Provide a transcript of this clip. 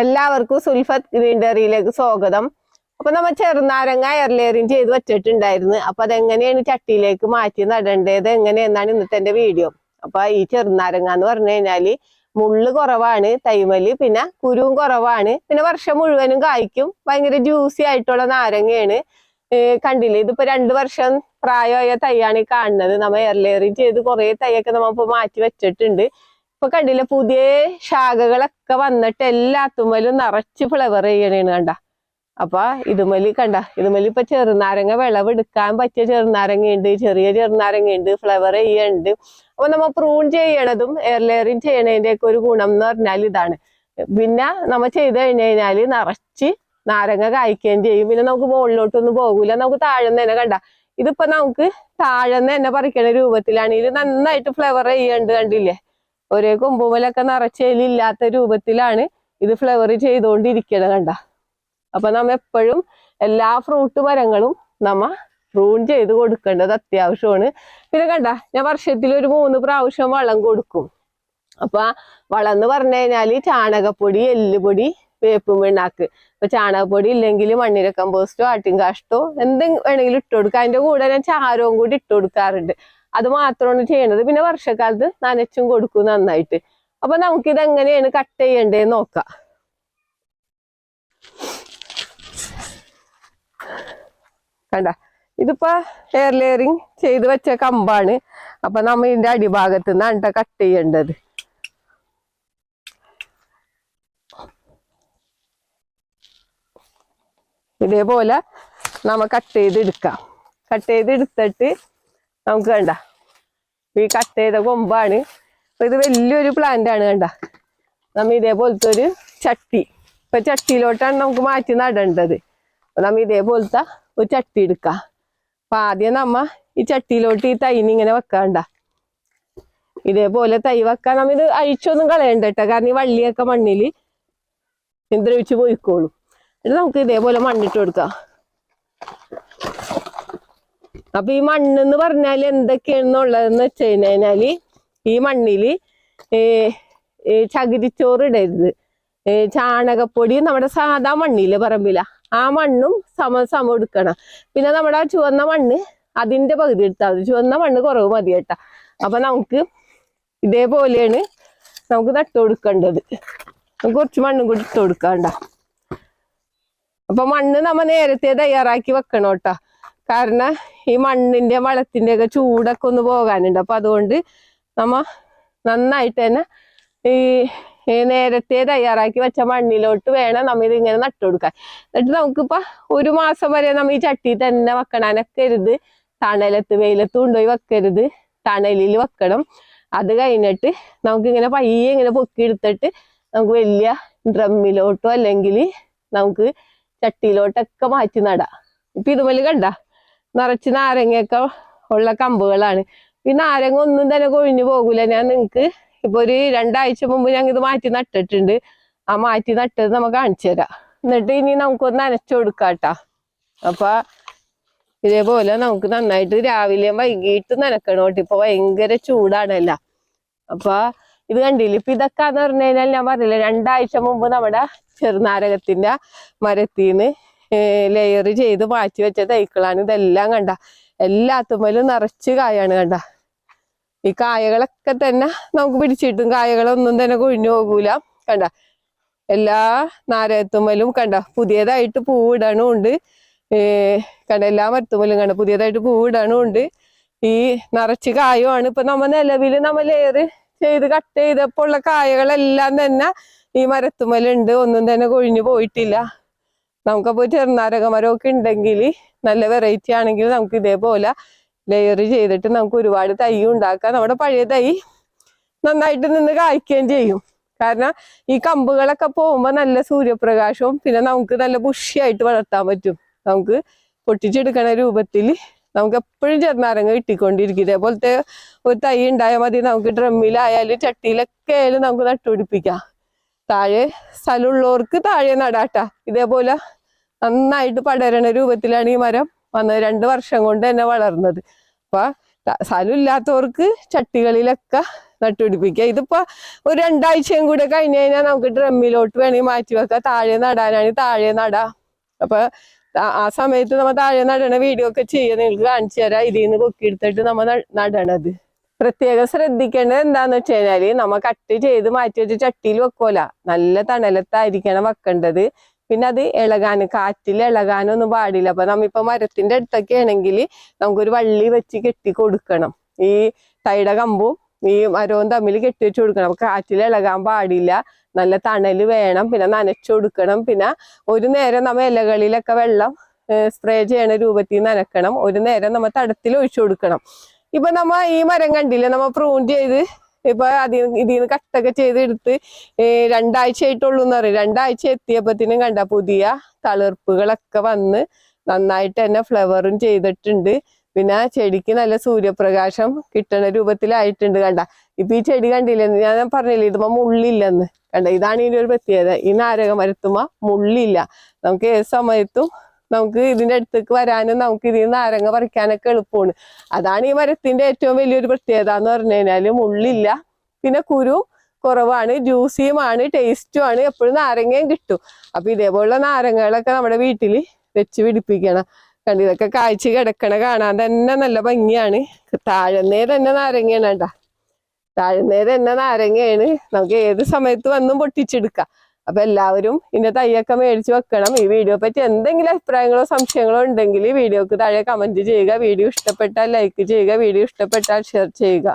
എല്ലാവർക്കും സുൽഫത്ത് ഗ്രീൻ ഡയറിയിലേക്ക് സ്വാഗതം. അപ്പൊ നമ്മൾ ചെറുനാരങ്ങ എർലേറിയും ചെയ്ത് വെച്ചിട്ടുണ്ടായിരുന്നു. അപ്പൊ അതെങ്ങനെയാണ് ചട്ടിയിലേക്ക് മാറ്റി നടേണ്ടത്? എങ്ങനെയെന്നാണ് ഇന്നത്തെ എന്റെ വീഡിയോ. അപ്പൊ ഈ ചെറുനാരങ്ങ എന്ന് പറഞ്ഞു കഴിഞ്ഞാൽ മുള്ള് കുറവാണ് തൈമൽ പിന്നെ കുരുവും കുറവാണ്. പിന്നെ വർഷം മുഴുവനും കായ്ക്കും. ഭയങ്കര ജ്യൂസി ആയിട്ടുള്ള നാരങ്ങയാണ്. കണ്ടില്ലേ? ഇതിപ്പോ രണ്ടു വർഷം പ്രായമായ തൈയാണ് ഈ കാണുന്നത്. നമ്മൾ എർലേറിയും ചെയ്ത് കുറെ തൈയൊക്കെ നമ്മ ഇപ്പൊ മാറ്റി വെച്ചിട്ടുണ്ട്. ഇപ്പൊ കണ്ടില്ല പുതിയ ശാഖകളൊക്കെ വന്നിട്ട് എല്ലാത്തുമ്മലും നിറച്ച് ഫ്ലവർ ചെയ്യണേണ് കണ്ട. അപ്പൊ ഇതുമലി കണ്ട ഇതുമലി ഇപ്പൊ ചെറുനാരങ്ങ വിളവെടുക്കാൻ പറ്റിയ ചെറുനാരങ്ങ ഉണ്ട് ചെറിയ ചെറുനാരങ്ങ ഉണ്ട് ഫ്ലവർ ചെയ്യുന്നുണ്ട് അപ്പൊ നമ്മ പ്രൂൺ ചെയ്യണതും എയർ ലെയറിങ് ചെയ്യണതിന്റെ ഒക്കെ ഒരു ഗുണം എന്ന് പറഞ്ഞാൽ ഇതാണ്. പിന്നെ നമ്മ ചെയ്ത് കഴിഞ്ഞു കഴിഞ്ഞാൽ നിറച്ച് നാരങ്ങ കായ്ക്കുകയും ചെയ്യും. പിന്നെ നമുക്ക് മുകളിലോട്ടൊന്നും പോകൂല നമുക്ക് താഴെന്ന് തന്നെ കണ്ട. ഇതിപ്പോ നമുക്ക് താഴെന്ന് തന്നെ പറിക്കണ രൂപത്തിലാണ് ഇത് നന്നായിട്ട് ഫ്ലവർ ചെയ്യുന്നുണ്ട് കണ്ടില്ലേ? ഒരേ കൊമ്പുമലൊക്കെ നിറച്ചതിലില്ലാത്ത രൂപത്തിലാണ് ഇത് ഫ്ലവർ ചെയ്തുകൊണ്ടിരിക്കണത് കണ്ട. അപ്പൊ നമ്മ എപ്പോഴും എല്ലാ ഫ്രൂട്ട് മരങ്ങളും നമ്മ റൂൺ ചെയ്ത് കൊടുക്കേണ്ടത് അത്യാവശ്യമാണ്. പിന്നെ കണ്ട ഞാൻ വർഷത്തിൽ ഒരു മൂന്ന് പ്രാവശ്യം വളം കൊടുക്കും. അപ്പൊ വളം എന്ന് പറഞ്ഞു കഴിഞ്ഞാൽ ചാണകപ്പൊടി എല്ലുപൊടി വേപ്പും പിണ്ണാക്ക്. ഇപ്പൊ ചാണകപ്പൊടി ഇല്ലെങ്കിൽ മണ്ണിര കമ്പോസ്റ്റോ ആട്ടിൻകാഷ്ടോ എന്തെങ്കിലും വേണമെങ്കിലും ഇട്ട് കൊടുക്കാം. അതിന്റെ കൂടെ ഞാൻ ചാരവും കൂടി ഇട്ട് കൊടുക്കാറുണ്ട്. അത് മാത്രമാണ് ചെയ്യണത്. പിന്നെ വർഷക്കാലത്ത് നനച്ചും കൊടുക്കും നന്നായിട്ട്. അപ്പൊ ഇത് എങ്ങനെയാണ് കട്ട് ചെയ്യേണ്ടത് നോക്കാം. കണ്ട ഇതിപ്പോ എയർ ലെയറിങ് ചെയ്ത് വെച്ച കമ്പാണ്. അപ്പൊ നമ്മ ഇതിന്റെ അടിഭാഗത്ത് നിന്ന് ട്ടോ കട്ട് ചെയ്യേണ്ടത്. ഇതേപോലെ നമ്മ കട്ട് ചെയ്ത് എടുക്കാം കട്ട് ചെയ്ത് എടുത്തിട്ട് നമുക്ക് കണ്ട. ഈ കട്ട് ചെയ്ത കൊമ്പാണ്. അപ്പൊ ഇത് വലിയൊരു പ്ലാന്റ് ആണ് കണ്ട. നമ്മ ഇതേപോലത്തെ ഒരു ചട്ടി. ഇപ്പൊ ചട്ടിയിലോട്ടാണ് നമുക്ക് മാറ്റി നടേണ്ടത്. അപ്പൊ നമ്മ ഇതേപോലത്തെ ഒരു ചട്ടി എടുക്ക. അപ്പൊ ആദ്യം നമ്മ ഈ ചട്ടിയിലോട്ട് ഈ തൈന് ഇങ്ങനെ വെക്കണ്ട ഇതേപോലെ തൈ വെക്കാൻ നമ്മ ഇത് അഴിച്ചൊന്നും കളയണ്ട കേട്ടോ. കാരണം ഈ വള്ളിയൊക്കെ മണ്ണിൽ ദ്രവിച്ച് പോയിക്കോളും. എന്നിട്ട് നമുക്ക് ഇതേപോലെ മണ്ണിട്ട് കൊടുക്കാം. അപ്പൊ ഈ മണ്ണ് എന്ന് പറഞ്ഞാൽ എന്തൊക്കെയാണെന്നുള്ളതെന്ന് വെച്ച് കഴിഞ്ഞാൽ ഈ മണ്ണിൽ ചകിരിച്ചോറ് ഇടരുത് ചാണകപ്പൊടി നമ്മുടെ സാധാ മണ്ണിൽ പറമ്പില. ആ മണ്ണും സമ സമം എടുക്കണം. പിന്നെ നമ്മുടെ ആ ചുവന്ന മണ്ണ് അതിന്റെ പകുതി എടുത്താൽ മതി. ചുവന്ന മണ്ണ് കുറവ് മതി കേട്ടാ. അപ്പൊ നമുക്ക് ഇതേപോലെയാണ് നമുക്ക് നട്ടു കൊടുക്കേണ്ടത്. കുറച്ച് മണ്ണും കൂടി ഇട്ട് കൊടുക്കണ്ട അപ്പൊ മണ്ണ് നമ്മ നേരത്തെ തയ്യാറാക്കി വെക്കണം കേട്ടോ. കാരണം ഈ മണ്ണിന്റെ വളത്തിന്റെ ഒക്കെ ചൂടൊക്കെ ഒന്ന് പോകാനുണ്ട്. അപ്പൊ അതുകൊണ്ട് നമ്മ നന്നായിട്ട് തന്നെ ഈ നേരത്തെ തയ്യാറാക്കി വെച്ച മണ്ണിലോട്ട് വേണം നമ്മ ഇത് ഇങ്ങനെ നട്ടുകൊടുക്കാൻ. എന്നിട്ട് നമുക്കിപ്പോ ഒരു മാസം വരെ നമ്മ ഈ ചട്ടി തന്നെ വെക്കണനൊക്കരുത് തണലത്ത് വെയിലത്ത് കൊണ്ടുപോയി വെക്കരുത്. തണലിൽ വെക്കണം. അത് കഴിഞ്ഞിട്ട് നമുക്കിങ്ങനെ പയ്യെ ഇങ്ങനെ പൊക്കി എടുത്തിട്ട് നമുക്ക് വലിയ ഡ്രമ്മിലോട്ടോ അല്ലെങ്കിൽ നമുക്ക് ചട്ടിയിലോട്ടൊക്കെ മാറ്റി നടാം. ഇപ്പൊ ഇതുപോലെ കണ്ട? നിറച്ച് നാരങ്ങയൊക്കെ ഉള്ള കമ്പുകളാണ്. ഈ നാരങ്ങ ഒന്നും തന്നെ കൊഴിഞ്ഞു പോകൂല. ഞാൻ നിങ്ങക്ക് ഇപ്പൊ ഒരു രണ്ടാഴ്ച മുമ്പ് ഞങ്ങൾ ഇത് മാറ്റി നട്ടിട്ടുണ്ട്. ആ മാറ്റി നട്ടത് നമുക്ക് കാണിച്ചു തരാം. എന്നിട്ട് ഇനി നമുക്കൊന്ന് നനച്ചു കൊടുക്കാട്ടാ. അപ്പൊ ഇതേപോലെ നമുക്ക് നന്നായിട്ട് രാവിലെയും വൈകിട്ട് നനക്കണം കേട്ടോ. ഇപ്പൊ ഭയങ്കര ചൂടാണല്ല. അപ്പൊ ഇത് കണ്ടില്ല? ഇപ്പൊ ഇതൊക്കെ എന്ന് പറഞ്ഞു കഴിഞ്ഞാൽ ഞാൻ പറഞ്ഞില്ല രണ്ടാഴ്ച മുമ്പ് നമ്മുടെ ചെറുനാരകത്തിന്റെ മരത്തിന്ന് ലെയർ ചെയ്ത് മാറ്റി വെച്ച തൈക്കളാണ് ഇതെല്ലാം കണ്ട. എല്ലാത്തുമ്മലും നിറച്ച് കായാണ് കണ്ട. ഈ കായകളൊക്കെ തന്നെ നമുക്ക് പിടിച്ചിട്ടും കായകളൊന്നും തന്നെ കൊഴിഞ്ഞു പോകൂല കണ്ട. എല്ലാ നാരത്തുമ്മലും കണ്ട. പുതിയതായിട്ട് പൂവിടണുണ്ട് ഏർ കണ്ട എല്ലാ മരത്തുമ്മലും കണ്ട. പുതിയതായിട്ട് പൂവിടണുണ്ട് ഈ നിറച്ച് കായുമാണ്. ഇപ്പൊ നമ്മ നിലവിൽ നമ്മ ലെയർ ചെയ്ത് കട്ട് ചെയ്തപ്പോൾ ഉള്ള കായകളെല്ലാം തന്നെ ഈ മരത്തുമ്മലുണ്ട്. ഒന്നും തന്നെ കൊഴിഞ്ഞു പോയിട്ടില്ല. നമുക്കപ്പോ ചെറുനാരക ഒക്കെ ഉണ്ടെങ്കിൽ നല്ല വെറൈറ്റി ആണെങ്കിൽ നമുക്ക് ഇതേപോലെ ലെയർ ചെയ്തിട്ട് നമുക്ക് ഒരുപാട് തൈ ഉണ്ടാക്കാം. നമ്മുടെ പഴയ തൈ നന്നായിട്ട് നിന്ന് കായ്ക്കുകയും ചെയ്യും. കാരണം ഈ കമ്പുകളൊക്കെ പോകുമ്പോൾ നല്ല സൂര്യപ്രകാശവും പിന്നെ നമുക്ക് നല്ല ബുഷിയായിട്ട് വളർത്താൻ പറ്റും. നമുക്ക് പൊട്ടിച്ചെടുക്കണ രൂപത്തിൽ നമുക്ക് എപ്പോഴും ചെറുനാരങ്ങ കിട്ടിക്കൊണ്ടിരിക്കും. ഇതേപോലത്തെ ഒരു തൈ ഉണ്ടായാൽ മതി. നമുക്ക് ഡ്രമ്മിലായാലും ചട്ടിയിലൊക്കെ ആയാലും നമുക്ക് നട്ടുപിടിപ്പിക്കാം. താഴെ സ്ഥലമുള്ളവർക്ക് താഴെ നടാട്ടാ. ഇതേപോലെ നന്നായിട്ട് പടരണ രൂപത്തിലാണ് ഈ മരം വന്നത് രണ്ട് വർഷം കൊണ്ട് തന്നെ വളർന്നത്. അപ്പൊ സ്ഥലമില്ലാത്തവർക്ക് ചട്ടികളിലൊക്കെ നട്ടുപിടിപ്പിക്കുക ഇതിപ്പോ ഒരു രണ്ടാഴ്ചയും കൂടെ കഴിഞ്ഞ് കഴിഞ്ഞാൽ നമുക്ക് ഡ്രമ്മിലോട്ട് വേണമെങ്കിൽ മാറ്റി വെക്കാം. താഴെ നടാനാണ് താഴെ നടാം. അപ്പൊ ആ- സമയത്ത് നമ്മ താഴെ നടണ വീഡിയോ ഒക്കെ ചെയ്യുക നിങ്ങൾക്ക് കാണിച്ചു തരാം. ഇതിൽ നിന്ന് പൊക്കിയെടുത്തിട്ട് നമ്മ ന- നടണത്. പ്രത്യേകം ശ്രദ്ധിക്കേണ്ടത് എന്താന്ന് വെച്ച് കഴിഞ്ഞാൽ നമ്മ കട്ട് ചെയ്ത് മാറ്റി വെച്ച് ചട്ടിയിൽ വെക്കോല. നല്ല തണലത്തായിരിക്കണം വെക്കേണ്ടത്. പിന്നെ അത് ഇളകാൻ കാറ്റിൽ ഇളകാനൊന്നും പാടില്ല. അപ്പൊ നമ്മിപ്പോ മരത്തിന്റെ അടുത്തൊക്കെ ആണെങ്കിൽ നമുക്കൊരു വള്ളി വെച്ച് കെട്ടി കൊടുക്കണം. ഈ തൈയുടെ കമ്പും ഈ മരവും തമ്മിൽ കെട്ടി വെച്ച് കൊടുക്കണം. അപ്പൊ കാറ്റിൽ ഇളകാൻ പാടില്ല. നല്ല തണൽ വേണം. പിന്നെ നനച്ചു കൊടുക്കണം. പിന്നെ ഒരു നേരം നമ്മ ഇലകളിലൊക്കെ വെള്ളം സ്പ്രേ ചെയ്യണ രൂപത്തിൽ നനക്കണം. ഒരു നേരം നമ്മ തടത്തിൽ ഒഴിച്ചു കൊടുക്കണം. ഇപ്പൊ നമ്മ ഈ മരം കണ്ടില്ലേ? നമ്മ പ്രൂൺ ചെയ്ത് ഇപ്പൊ അതിൽ ഇതിൽ നിന്ന് കട്ടൊക്കെ ചെയ്തെടുത്ത് രണ്ടാഴ്ച ആയിട്ടുള്ളൂ എന്ന് പറയും രണ്ടാഴ്ച എത്തിയപ്പത്തിനും കണ്ട പുതിയ തളിർപ്പുകളൊക്കെ വന്ന് നന്നായിട്ട് തന്നെ ഫ്ലവറും ചെയ്തിട്ടുണ്ട്. പിന്നെ ചെടിക്ക് നല്ല സൂര്യപ്രകാശം കിട്ടണ രൂപത്തിലായിട്ടുണ്ട് കണ്ട. ഇപ്പൊ ഈ ചെടി കണ്ടില്ലെന്ന് ഞാൻ പറഞ്ഞില്ലേ ഇതുമ്പോ മുള്ളില്ലെന്ന്. കണ്ട ഇതാണ് ഇതിന്റെ ഒരു പ്രത്യേകത. ഈ നാരക മരത്തുമ്പോ മുള്ളില്ല. നമുക്ക് ഏത് സമയത്തും നമുക്ക് ഇതിന്റെ അടുത്തേക്ക് വരാനും നമുക്ക് ഇതിൽ നിന്ന് നാരങ്ങ പറിക്കാനൊക്കെ എളുപ്പമാണ്. അതാണ് ഈ മരത്തിന്റെ ഏറ്റവും വലിയൊരു പ്രത്യേകത എന്ന് പറഞ്ഞു കഴിഞ്ഞാൽ മുള്ളില്ല. പിന്നെ കുരു കുറവാണ് ജ്യൂസിയുമാണ് ടേസ്റ്റുമാണ് എപ്പോഴും നാരങ്ങയും കിട്ടും. അപ്പൊ ഇതേപോലുള്ള നാരങ്ങകളൊക്കെ നമ്മുടെ വീട്ടിൽ വെച്ച് പിടിപ്പിക്കണം. കണ്ട് ഇതൊക്കെ കാഴ്ച കിടക്കണ കാണാൻ തന്നെ നല്ല ഭംഗിയാണ്. താഴ്ന്നേ തന്നെ നാരങ്ങയാണ് കേട്ടാ. താഴ്ന്നേ തന്നെ നാരങ്ങയാണ്. നമുക്ക് ഏത് സമയത്ത് വന്നും പൊട്ടിച്ചെടുക്കാം. അപ്പൊ എല്ലാവരും ഇതിന്റെ തൈയൊക്കെ മേടിച്ച് വെക്കണം. ഈ വീഡിയോ പറ്റി എന്തെങ്കിലും അഭിപ്രായങ്ങളോ സംശയങ്ങളോ ഉണ്ടെങ്കിൽ വീഡിയോക്ക് താഴെ കമന്റ് ചെയ്യുക. വീഡിയോ ഇഷ്ടപ്പെട്ടാൽ ലൈക്ക് ചെയ്യുക. വീഡിയോ ഇഷ്ടപ്പെട്ടാൽ ഷെയർ ചെയ്യുക.